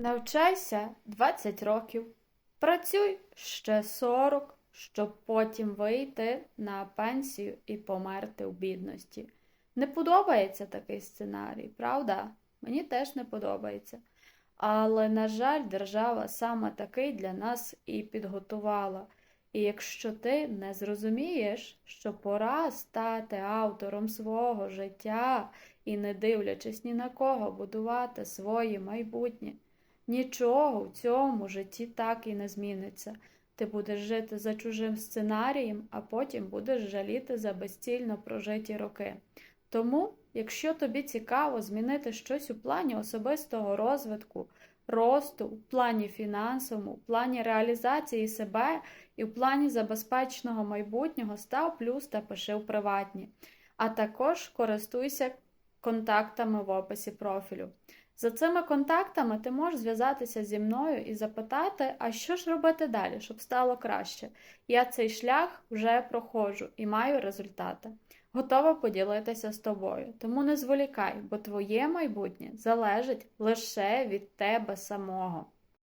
Навчайся 20 років, працюй ще 40, щоб потім вийти на пенсію і померти в бідності. Не подобається такий сценарій, правда? Мені теж не подобається. Але, на жаль, держава саме такий для нас і підготувала. І якщо ти не зрозумієш, що пора стати автором свого життя і, не дивлячись ні на кого, будувати своє майбутнє, нічого в цьому житті так і не зміниться. Ти будеш жити за чужим сценарієм, а потім будеш жаліти за безцільно прожиті роки. Тому, якщо тобі цікаво змінити щось у плані особистого розвитку, росту, в плані фінансовому, в плані реалізації себе і в плані забезпеченого майбутнього, став плюс та пиши в приватні. А також користуйся контактами в описі профілю. За цими контактами ти можеш зв'язатися зі мною і запитати, а що ж робити далі, щоб стало краще. Я цей шлях вже проходжу і маю результати. Готова поділитися з тобою. Тому не зволікай, бо твоє майбутнє залежить лише від тебе самого.